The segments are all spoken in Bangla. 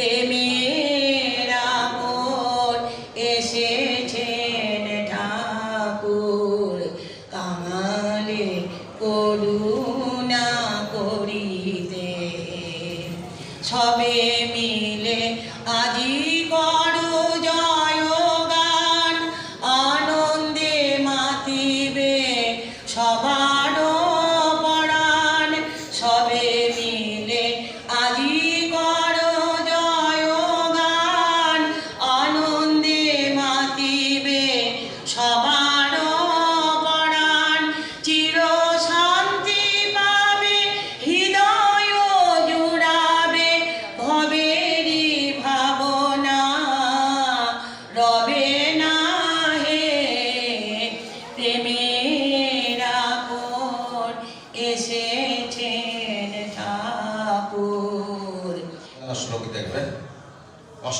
Amen.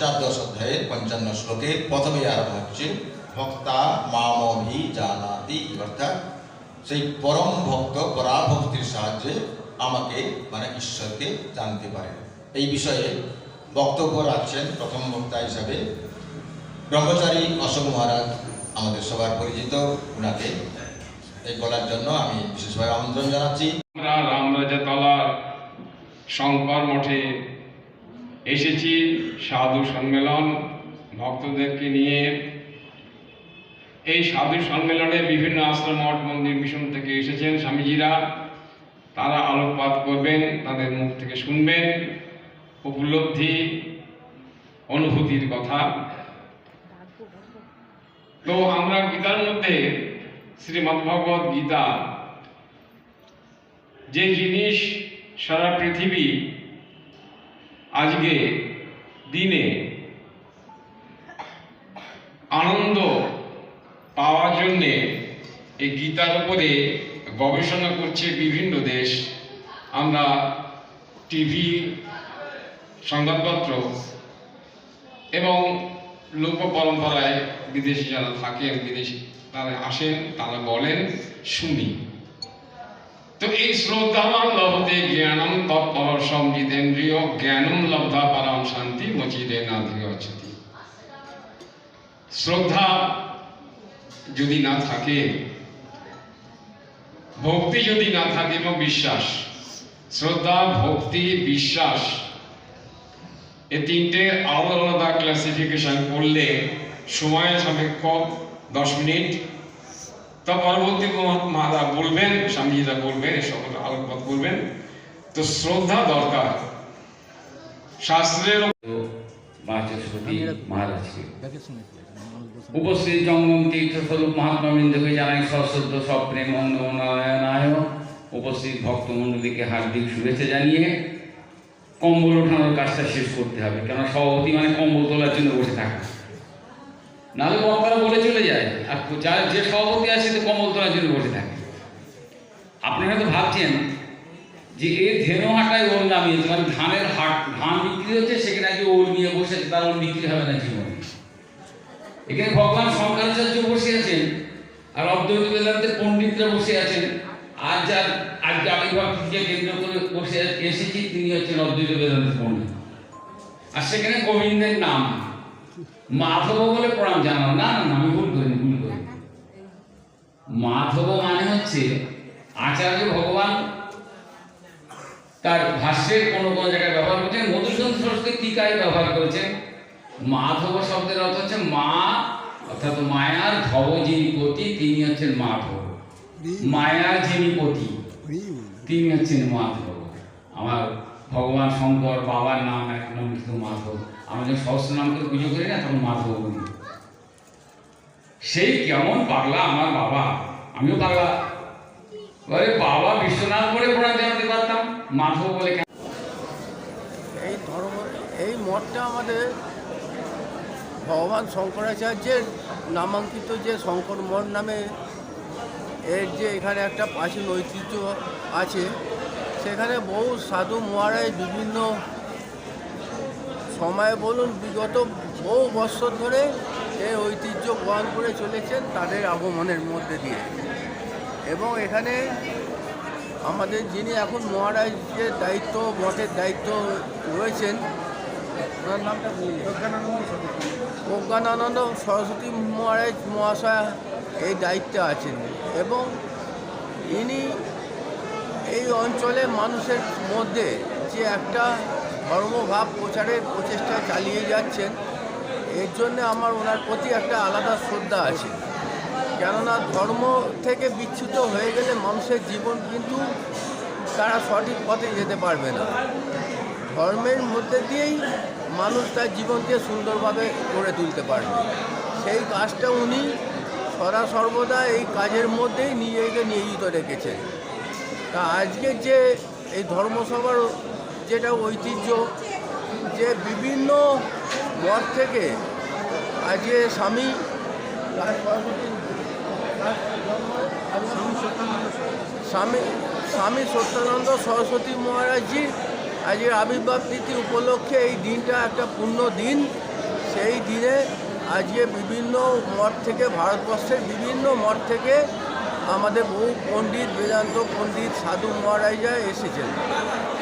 অষ্টাদশ অধ্যায়ের পঞ্চান্ন শ্লোকে প্রথমেই আরম্ভ হচ্ছে ভক্তা মামভি জানাতি অর্থাৎ সেই পরম ভক্ত পরাভক্তির সাহায্যে আমাকে মানে ঈশ্বরকে জানতে পারে। এই বিষয়ে বক্তব্য রাখছেন প্রথম বক্তা হিসাবে ব্রহ্মচারী অশোক মহারাজ, আমাদের সবার পরিচিত। উনাকে এই বলার জন্য আমি বিশেষভাবে আমন্ত্রণ জানাচ্ছি। আমরা রামরাজাতলার শঙ্কর মঠে এসেছি সাধু সম্মেলন ভক্তদেরকে নিয়ে। এই সাধু সম্মেলনে বিভিন্ন আশ্রম, মঠ, মন্দির, মিশন থেকে এসেছেন স্বামীজিরা। তারা আলোকপাত করবেন, তাদের মুখ থেকে শুনবেন। উপলব্ধি, অনুভূতির কথা। তো আমরা গীতার মধ্যে শ্রীমদ্ভগবত গীতা, যে জিনিস সারা পৃথিবী আজকে দিনে আনন্দ পাওয়ার জন্যে এই গীতার উপরে গবেষণা করছে বিভিন্ন দেশ। আমরা টিভি, সংবাদপত্র এবং লোক পরম্পরায় বিদেশি যারা থাকেন, বিদেশি তারা আসেন, তারা বলেন, শুনি। তো এই শ্রদ্ধামান লভতে জ্ঞানম তৎপরসম জিতেন্দ্রিয় জ্ঞানম লব্ধা পরম শান্তি মচিরে না অচ্ছতি শ্রদ্ধা যদি না থাকে, ভক্তি যদি না থাকে এবং বিশ্বাস, শ্রদ্ধা, ভক্তি, বিশ্বাস এই তিনটে আলাদা আলাদা ক্লাসিফিকেশন করলে সময় সাপেক্ষ দশ মিনিট তা পরবর্তী বলবেন স্বামীজিরা বলবেন এই সকল আলোকপাত করবেন তো শ্রদ্ধা দরকার। শাস্ত্রের বাচস্পতি মহারাজকে উপস্থিত জঙ্গম তীর্থস্বরূপ মহাত্মা বৃন্দকে জানাই সশ্রদ্ধ সপ্রেম নারায়ণায় উপস্থিত ভক্তমণ্ডলীকে হার্দিক শুভেচ্ছা জানিয়ে কম্বল ওঠানোর কাজটা শেষ করতে হবে। কেন সভাপতি মানে কম্বল তোলার জন্য বসে থাকা নাহলে বক্তারা বলে চলে যায়। আর যার যে সভাপতি আছে তো কম্বল তোলার জন্য বসে থাকে। আপনারা তো ভাবছেন যে এই ধেনু হাটায় ওর নামিয়েছে মানে ধানের হাট, ধান বিক্রি হচ্ছে সেখানে আজকে ওর নিয়ে বসেছে তার ওর বিক্রি হবে না জীবনে এখানে ভগবান শঙ্করাচার্য বসে আছেন, আর অদ্বৈত বেদান্তের পণ্ডিতরা বসে আছেন, আর যার আজকে আবির্ভাব তিথিকে কেন্দ্র করে বসে এসেছি, তিনি হচ্ছেন অদ্বৈত বেদান্তের পণ্ডিত। আর সেখানে গোবিন্দের নাম। মাধব বলে প্রণাম জানাও। না না আমি ভুল করিনি ভুল করি মাধব মানে হচ্ছে আচার্য ভগবান তার ভাষ্যের কোনো কোনো জায়গায় ব্যবহার করছেন। মধুসূদন সরস্বতী টিকায় ব্যবহার করেছেন। মাধব শব্দের অর্থ হচ্ছে মা অর্থাৎ মায়ার ধব যিনি পতি তিনি হচ্ছেন মাধব। মায়ার যিনি পতি তিনি হচ্ছেন মাধব। আমার ভগবান শঙ্কর বাবার নাম এক নাম কিন্তু মাধব। আমরা যখন সহস্র নাম করে পুজো করি না, তখন মাধব বলি। সেই কেমন পাগলা আমার বাবা। আমিও পাগলা। বলে বাবা, বিশ্বনাথ বলে প্রণাম জানাতে পারতাম। মাধব বলে এই ধর্ম, এই মঠটা আমাদের ভগবান শঙ্করাচার্যের নামাঙ্কিত যে শঙ্কর মঠ নামে, এর যে এখানে একটা প্রাচীন ঐতিহ্য আছে, সেখানে বহু সাধু মহারাজ বিভিন্ন সময়ে বলুন বিগত বহু বছর ধরে এই ঐতিহ্য বহন করে চলেছেন তাদের আগমনের মধ্যে দিয়ে। এবং এখানে আমাদের যিনি এখন মহারাজের দায়িত্ব মঠের দায়িত্ব রয়েছেন ওনার নামটা প্রজ্ঞানানন্দ সরস্বতী মহারাজ মহাশয় এই দায়িত্বে আছেন। এবং ইনি এই অঞ্চলে মানুষের মধ্যে যে একটা ধর্মভাব প্রচারের প্রচেষ্টা চালিয়ে যাচ্ছেন, এর জন্য আমার ওনার প্রতি একটা আলাদা শ্রদ্ধা আছে। কেননা ধর্ম থেকে বিচ্যুত হয়ে গেলে মানুষের জীবন কিন্তু তারা সঠিক পথে যেতে পারবে না। ধর্মের মধ্যে দিয়েই মানুষ তার জীবনকে সুন্দরভাবে গড়ে তুলতে পারবে। সেই কাজটা উনি সদা সর্বদা এই কাজের মধ্যেই নিজেকে নিয়োজিত রেখেছেন। তা আজকে যে এই ধর্মসভার যেটা ঐতিহ্য যে বিভিন্ন মঠ থেকে আজকে স্বামী স্বামী স্বামী সত্যানন্দ সরস্বতী মহারাজজি আজকের আবির্ভাব তিথি উপলক্ষে এই দিনটা একটা পূর্ণ দিন। সেই দিনে আজকে বিভিন্ন মঠ থেকে, ভারতবর্ষের বিভিন্ন মঠ থেকে আমাদের বহু পণ্ডিত, বেদান্ত পণ্ডিত, সাধু মহারাজা এসেছেন।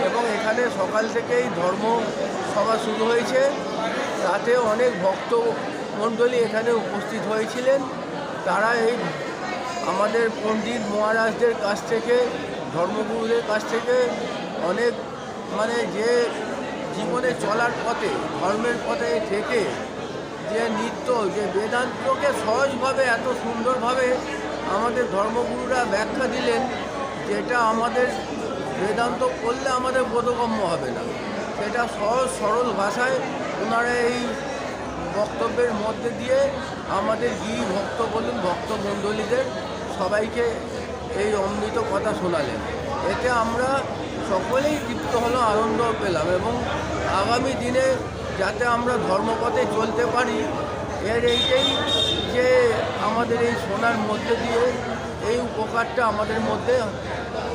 এবং এখানে সকাল থেকেই ধর্ম সভা শুরু হয়েছে। তাতে অনেক ভক্ত মণ্ডলী এখানে উপস্থিত হয়েছিলেন। তারা এই আমাদের পণ্ডিত মহারাজদের কাছ থেকে, ধর্মগুরুদের কাছ থেকে অনেক মানে যে জীবনে চলার পথে, ধর্মের পথে থেকে যে নিত্য, যে বেদান্তকে সহজভাবে, এত সুন্দরভাবে আমাদের ধর্মগুরুরা ব্যাখ্যা দিলেন যেটা আমাদের বেদান্ত করলে আমাদের বোধগম্য হবে না। সেটা সহজ, সরল ভাষায় ওনারা এই বক্তব্যের মধ্যে দিয়ে আমাদের গিরি ভক্ত বলুন ভক্তমণ্ডলীদের সবাইকে এই অমৃত কথা শোনালেন। এতে আমরা সকলেই তৃপ্ত হলো, আনন্দ পেলাম এবং আগামী দিনে যাতে আমরা ধর্মপথে চলতে পারি এর এইটাই যে আমাদের এই শোনার মধ্যে দিয়ে এই উপকারটা আমাদের মধ্যে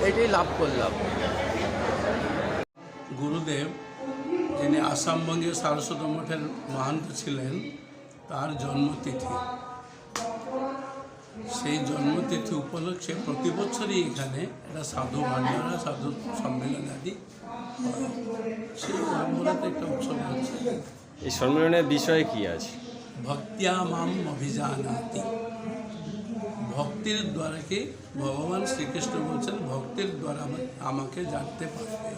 এটাই লাভ করলাম। গুরুদেব যিনি আসামবঙ্গীয় সারস্বত মঠের মহান্ত ছিলেন তার জন্মতিথি। সেই জন্মতিথি উপলক্ষে প্রতি বছরই এখানে একটা সাধু ভান্ডারা সাধু সম্মেলন আদি সেই একটা উৎসব হচ্ছে। এই সম্মেলনের বিষয় কি আছে ভক্তিয়া মাম অভিজানাতি। ভক্তির দ্বারাকে ভগবান শ্রীকৃষ্ণ বলছেন ভক্তির দ্বারা আমাকে জানতে পারবে।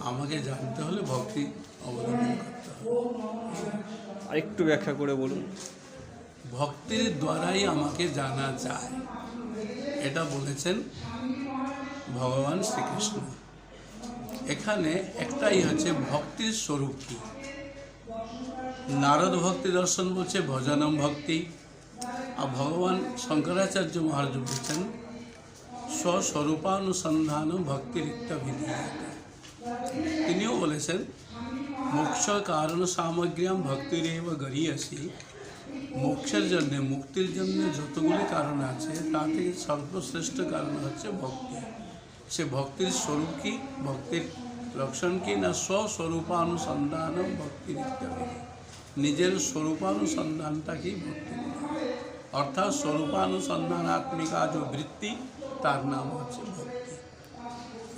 আমাকে জানতে হলে ভক্তি অবলম্বন করতে হবে। আরেকটু ব্যাখ্যা করে বলুন। ভক্তির দ্বারাই আমাকে জানা যায়। এটা বলেছেন ভগবান শ্রীকৃষ্ণ। এখানে একটাই হচ্ছে ভক্তির স্বরূপ কি? নারদ ভক্তি দর্শন বলছে, ভজনম ভক্তি। আর ভগবান শঙ্করাচার্য মহারাজ বলছেন স্বস্বরূপানুসন্ধান ভক্তির ইত্যাভিধি তিনিও বলেছেন মোক্ষ কারণ সামগ্রিয়াম ভক্তিরেব গরিয়াসি। মোক্ষের জন্য, মুক্তির জন্য যতগুলি কারণ আছে তা থেকে সর্বশ্রেষ্ঠ কারণ হচ্ছে ভক্তি। সে ভক্তির স্বরূপ কি? ভক্তির লক্ষণ কি? না স্বস্বরূপানুসন্ধান ভক্তির ইত্যাদি নিজের স্বরূপানুসন্ধানটাকেই ভক্তি। অর্থাৎ স্বরূপানুসন্ধানাত্মিকা যে বৃত্তি, তার নাম হচ্ছে ভক্তি।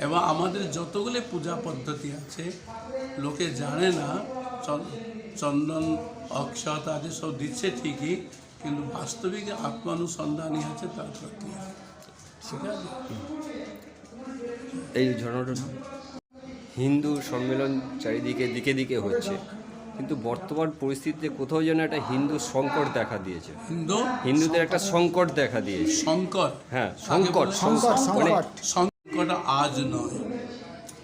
এবং আমাদের যতগুলি পূজা পদ্ধতি আছে, লোকে জানে না, চন- চন্দন, অক্ষত আদি সব দিচ্ছে ঠিকই, কিন্তু বাস্তবিক আত্মানুসন্ধানই আছে, তার প্রক্রিয়া ঠিক আছে? এই ঘটনাটা হিন্দু সম্মেলন চারিদিকে দিকে দিকে হচ্ছে। কিন্তু বর্তমান পরিস্থিতিতে কোথাও যেন একটা হিন্দু সংকট দেখা দিয়েছে। হিন্দু? হিন্দুদের একটা সংকট দেখা দিয়েছে। সংকট? হ্যাঁ সংকট সংকট, মানে সংকট আজ নয়।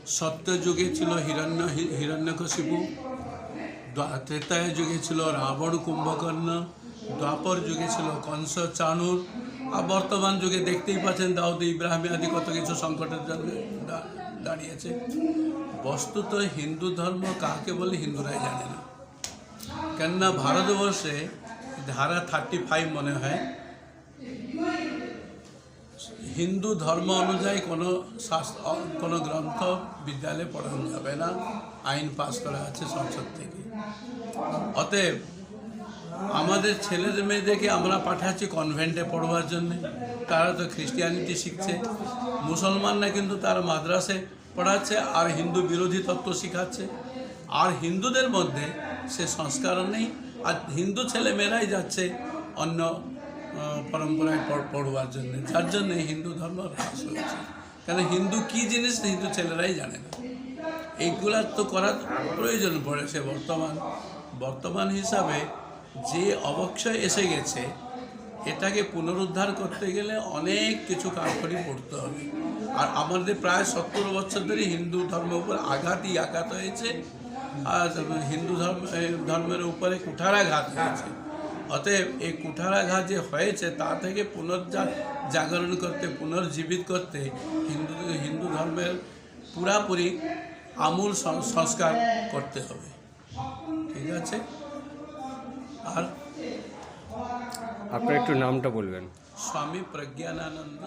সত্য যুগে ছিল হিরণ্য হিরণ্যকশিপু দ্বা- ত্রেতায় যুগে ছিল রাবণ কুম্ভকর্ণ দ্বাপর যুগে ছিল কংস চানুর। আর বর্তমান যুগে দেখতেই পাচ্ছেন দাউদ ইব্রাহিম আদি কত কিছু সংকটের জন্য দাঁড়িয়েছে। বস্তুত হিন্দু ধর্ম কাকে বলে হিন্দুরাই জানে না। কেননা ভারতবর্ষে ধারা থার্টি ফাইভ মনে হয়, হিন্দু ধর্ম অনুযায়ী কোনো শাস্ত্র কোনো গ্রন্থ বিদ্যালয়ে পড়ানো যাবে না, আইন পাস করা আছে সংসদ থেকে। অতএব আমাদের ছেলেদের মেয়েদেরকে আমরা পাঠাচ্ছি কনভেন্টে পড়বার জন্য। তারা তো খ্রিস্টিয়ানিটি শিখছে। মুসলমানরা কিন্তু তার মাদ্রাসে পড়াচ্ছে আর হিন্দু বিরোধী তত্ত্ব শিখাচ্ছে। আর হিন্দুদের মধ্যে সে সংস্কারও নেই। আর হিন্দু ছেলেমেয়েরাই যাচ্ছে অন্য পরম্পরায় পড়- পড়বার জন্য। যার জন্য হিন্দু ধর্ম হ্রাস হয়েছে। কেন হিন্দু কী জিনিস হিন্দু ছেলেরাই জানে না। এইগুলা তো করার প্রয়োজন পড়েছে বর্তমান। বর্তমান হিসাবে যে অবক্ষয় এসে গেছে, এটাকে পুনরুদ্ধার করতে গেলে অনেক কিছু কারকরি পড়তে হবে। আর আমাদের প্রায় সত্তর বছর ধরে হিন্দু ধর্মের উপর আঘাতই আঘাত হয়েছে। হিন্দু ধর্ম ধর্মের উপরে কুঠারাঘাত হয়েছে। অতএব এই কুঠারাঘাত যে হয়েছে তা থেকে পুনর্জা জাগরণ করতে পুনর্জীবিত করতে হিন্দু হিন্দু ধর্মের পুরাপুরি আমূল সংস্কার করতে হবে। ঠিক আছে? আর আপনার একটু নামটা বলবেন। স্বামী প্রজ্ঞানানন্দ